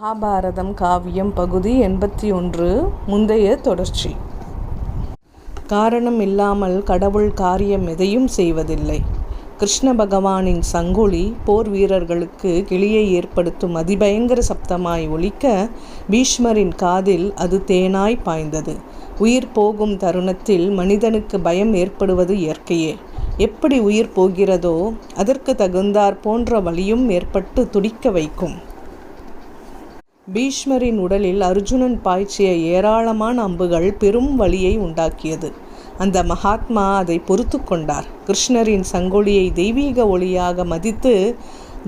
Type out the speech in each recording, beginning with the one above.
மகாபாரதம் காவியம் பகுதி எண்பத்தி ஒன்று முந்தைய தொடர்ச்சி. காரணம் இல்லாமல் கடவுள் காரியம் எதையும் செய்வதில்லை. கிருஷ்ண பகவானின் சங்குலி போர் வீரர்களுக்கு கிளியை ஏற்படுத்தும் அதிபயங்கர சப்தமாய் ஒலிக்க பீஷ்மரின் காதில் அது தேனாய் பாய்ந்தது. உயிர் போகும் தருணத்தில் மனிதனுக்கு பயம் ஏற்படுவது இயற்கையே. எப்படி உயிர் போகிறதோ அதற்கு தகுந்தாற் போன்ற வழியும் ஏற்பட்டு துடிக்க வைக்கும். பீஷ்மரின் உடலில் அர்ஜுனன் பாய்ச்சிய ஏராளமான அம்புகள் பெரும் வழியை உண்டாக்கியது. அந்த மகாத்மா அதை பொறுத்து கொண்டார். கிருஷ்ணரின் சங்கொலியை தெய்வீக ஒளியாக மதித்து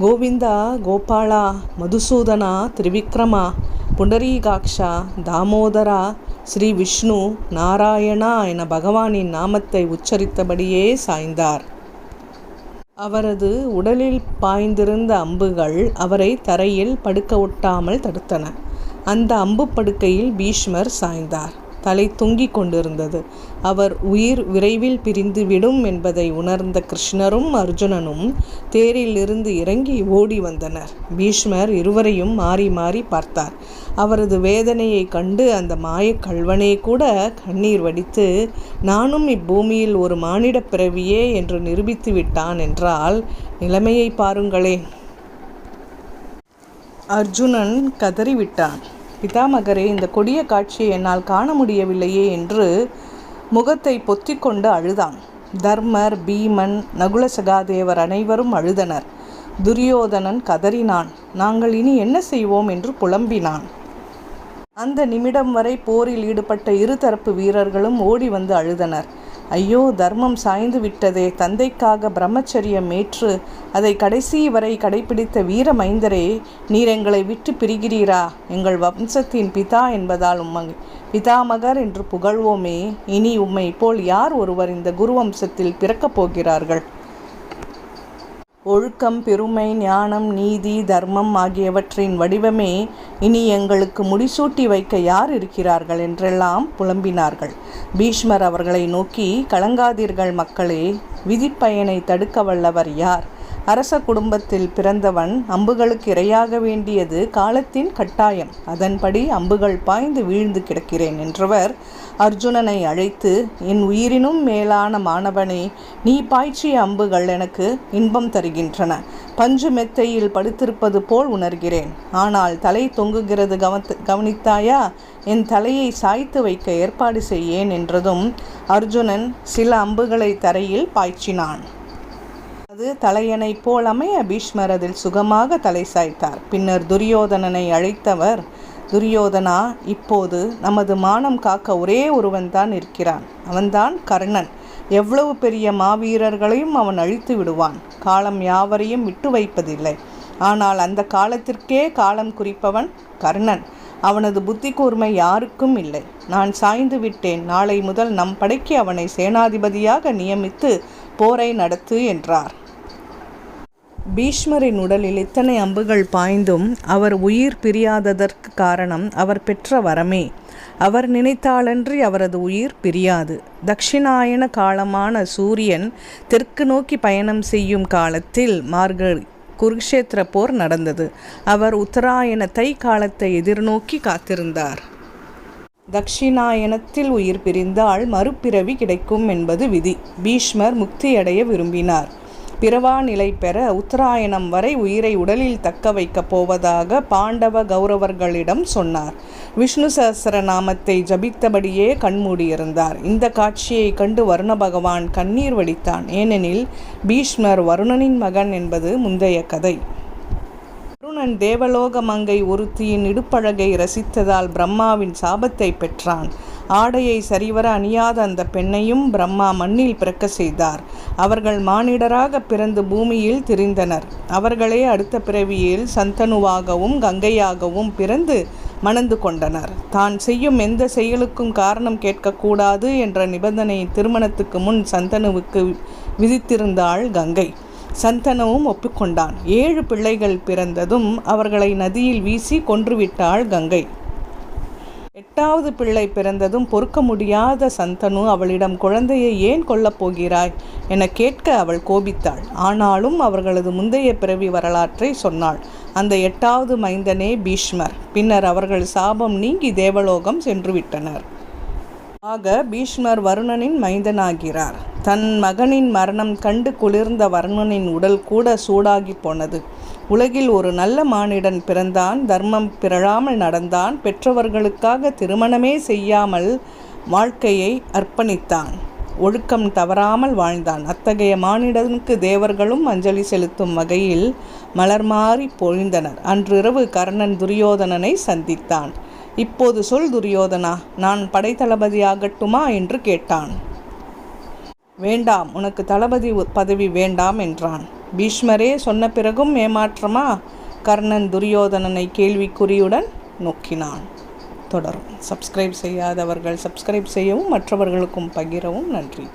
கோவிந்தா கோபாலா மதுசூதனா திரிவிக்ரமா புண்டரீகாக்ஷா தாமோதரா ஸ்ரீ விஷ்ணு நாராயணா என பகவானின் நாமத்தை உச்சரித்தபடியே சாய்ந்தார். அவரது உடலில் பாய்ந்திருந்த அம்புகள் அவரை தரையில் படுக்க ஒட்டாமல் தடுத்தன. அந்த அம்பு படுக்கையில் பீஷ்மர் சாய்ந்தார். தலை தொங்கிக் கொண்டிருந்தது. அவர் உயிர் விரைவில் பிரிந்து விடும் என்பதை உணர்ந்த கிருஷ்ணரும் அர்ஜுனனும் தேரிலிருந்து இறங்கி ஓடி வந்தனர். பீஷ்மர் இருவரையும் மாறி மாறி பார்த்தார். அவரது வேதனையை கண்டு அந்த மாயக் கல்வனே கூட கண்ணீர் வடித்து நானும் இப்பூமியில் ஒரு மானிடப் பிறவியே என்று நிரூபித்து விட்டான் என்றால் நிலைமையை பாருங்களேன் அர்ஜுனன் கதறிவிட்டான். பிதாமகரே இந்த கொடிய காட்சியை என்னால் காண முடியவில்லையே என்று முகத்தை பொத்திக்கொண்டு அழுதான். தர்மர் பீமன் நகுல சகாதேவர் அனைவரும் அழுதனர். துரியோதனன் கதறினான். நாங்கள் இனி என்ன செய்வோம்? என்று புலம்பினான். அந்த நிமிடம் வரை போரில் ஈடுபட்ட இருதரப்பு வீரர்களும் ஓடி வந்து அழுதனர். ஐயோ தர்மம் சாய்ந்து விட்டதே. தந்தைக்காக பிரம்மச்சரியம் ஏற்று அதை கடைசி வரை கடைபிடித்த வீர மைந்தரே நீர் எங்களை விட்டு பிரிகிறீரா? எங்கள் வம்சத்தின் பிதா என்பதால் உம்மை பிதாமகர் என்று புகழ்வோமே. இனி உம்மை போல் யார் ஒருவர் இந்த குருவம்சத்தில் பிறக்கப் போகிறார்கள்? ஒழுக்கம் பெருமை ஞானம் நீதி தர்மம் ஆகியவற்றின் வடிவமே இனி எங்களுக்கு முடிசூட்டி வைக்க யார் இருக்கிறார்கள் என்றெல்லாம் புலம்பினார்கள். பீஷ்மர் அவர்களை நோக்கி கலங்காதீர்கள் மக்களே விதிப்பயனை தடுக்க வல்லவர் யார்? அரச குடும்பத்தில் பிறந்தவன் அம்புகளுக்கு இரையாக வேண்டியது காலத்தின் கட்டாயம். அதன்படி அம்புகள் பாய்ந்து வீழ்ந்து கிடக்கிறேன் என்றவர் அர்ஜுனனை அழைத்து என் உயிரினும் மேலான மாணவனே நீ பாய்ச்சிய அம்புகள் எனக்கு இன்பம் தருகின்றன. பஞ்சு மெத்தையில் படுத்திருப்பது போல் உணர்கிறேன். ஆனால் தலை தொங்குகிறது கவத் கவனித்தாயா? என் தலையை சாய்த்து வைக்க ஏற்பாடு செய்யேன் என்றதும் அர்ஜுனன் சில அம்புகளை தரையில் பாய்ச்சினான். அவரது தலையணை போல் அமைய பீஷ்மர் அதில் சுகமாக தலை சாய்த்தார். பின்னர் துரியோதனனை அழைத்தவர் துரியோதனா இப்போது நமது மானம் காக்க ஒரே ஒருவன்தான் இருக்கிறான் அவன்தான் கர்ணன். எவ்வளவு பெரிய மாவீரர்களையும் அவன் அழித்து விடுவான். காலம் யாவரையும் விட்டு வைப்பதில்லை. ஆனால் அந்த காலத்திற்கே காலம் குறிப்பவன் கர்ணன். அவனது புத்தி கூர்மை யாருக்கும் இல்லை. நான் சாய்ந்து விட்டேன். நாளை முதல் நம் படைக்கு அவனை சேனாதிபதியாக நியமித்து போரை நடத்து என்றார். பீஷ்மரின் உடலில் இத்தனை அம்புகள் பாய்ந்தும் அவர் உயிர் பிரியாததற்கு காரணம் அவர் பெற்ற வரமே. அவர் நினைத்தாலன்றி அவரது உயிர் பிரியாது. தட்சிணாயன காலமான சூரியன் தெற்கு நோக்கி பயணம் செய்யும் காலத்தில் மார்கழி குருக்ஷேத்திர போர் நடந்தது. அவர் உத்தராயண தை காலத்தை எதிர்நோக்கி காத்திருந்தார். தக்ஷிணாயனத்தில் உயிர் பிரிந்தால் மறுபிறவி கிடைக்கும் என்பது விதி. பீஷ்மர் முக்தியடைய விரும்பினார். பிறவா நிலை பெற உத்தராயணம் வரை உயிரை உடலில் தக்க வைக்கப் போவதாக பாண்டவ கௌரவர்களிடம் சொன்னார். விஷ்ணு சஹஸ்ர நாமத்தை ஜபித்தபடியே கண்மூடியிருந்தார் இந்த காட்சியை கண்டு வருண பகவான் கண்ணீர் வடித்தான். ஏனெனில் பீஷ்மர் வருணனின் மகன் என்பது முந்தைய கதை. வருணன் தேவலோக மங்கை ஒருத்தியின் இடுப்பழகை ரசித்ததால் பிரம்மாவின் சாபத்தை பெற்றான். ஆடையை சரிவர அணியாத அந்த பெண்ணையும் பிரம்மா மண்ணில் பிறக்க செய்தார். அவர்கள் மானிடராக பிறந்து பூமியில் திரிந்தனர். அவர்களே அடுத்த பிறவியில் சந்தனுவாகவும் கங்கையாகவும் பிறந்து மணந்து கொண்டனர். தான் செய்யும் எந்த செயலுக்கும் காரணம் கேட்கக்கூடாது என்ற நிபந்தனை திருமணத்துக்கு முன் சந்தனுவுக்கு விதித்திருந்தாள் கங்கை. சந்தனவும் ஒப்புக்கொண்டான். ஏழு பிள்ளைகள் பிறந்ததும் அவர்களை நதியில் வீசி கொன்றுவிட்டாள் கங்கை. எட்டாவது பிள்ளை பிறந்ததும் பொறுக்க முடியாத சந்தனு அவளிடம் குழந்தையை ஏன் கொல்லப் போகிறாய்? என கேட்க அவள் கோபித்தாள். ஆனாலும் அவர்களது முந்தைய பிறவி வரலாற்றை சொன்னாள். அந்த எட்டாவது மைந்தனே பீஷ்மர். பின்னர் அவர்கள் சாபம் நீங்கி தேவலோகம் சென்று விட்டனர் ஆக பீஷ்மர் வருணனின் மைந்தனாகிறார். தன் மகனின் மரணம் கண்டு குளிர்ந்த வருணனின் உடல் கூட சூடாகி போனது. உலகில் ஒரு நல்ல மானிடன் பிறந்தான் தர்மம் பிறழாமல் நடந்தான் பெற்றவர்களுக்காக திருமணமே செய்யாமல் வாழ்க்கையை அர்ப்பணித்தான். ஒழுக்கம் தவறாமல் வாழ்ந்தான். அத்தகைய மானிடனுக்கு தேவர்களும் அஞ்சலி செலுத்தும் வகையில் மலர் மாறி பொழிந்தனர் அன்றிரவு கர்ணன் துரியோதனனை சந்தித்தான். இப்போது சொல் துரியோதனா நான் படைத்தளபதியாகட்டுமா? என்று கேட்டான். வேண்டாம் உனக்கு தளபதி பதவி வேண்டாம் என்றான். பீஷ்மரே சொன்ன பிறகும் ஏமாற்றமா? கர்ணன் துரியோதனனை கேள்விக்குறியுடன் நோக்கினான். தொடரும். சப்ஸ்கிரைப் செய்யாதவர்கள் சப்ஸ்கிரைப் செய்யவும் மற்றவர்களுக்கும் பகிரவும் நன்றி.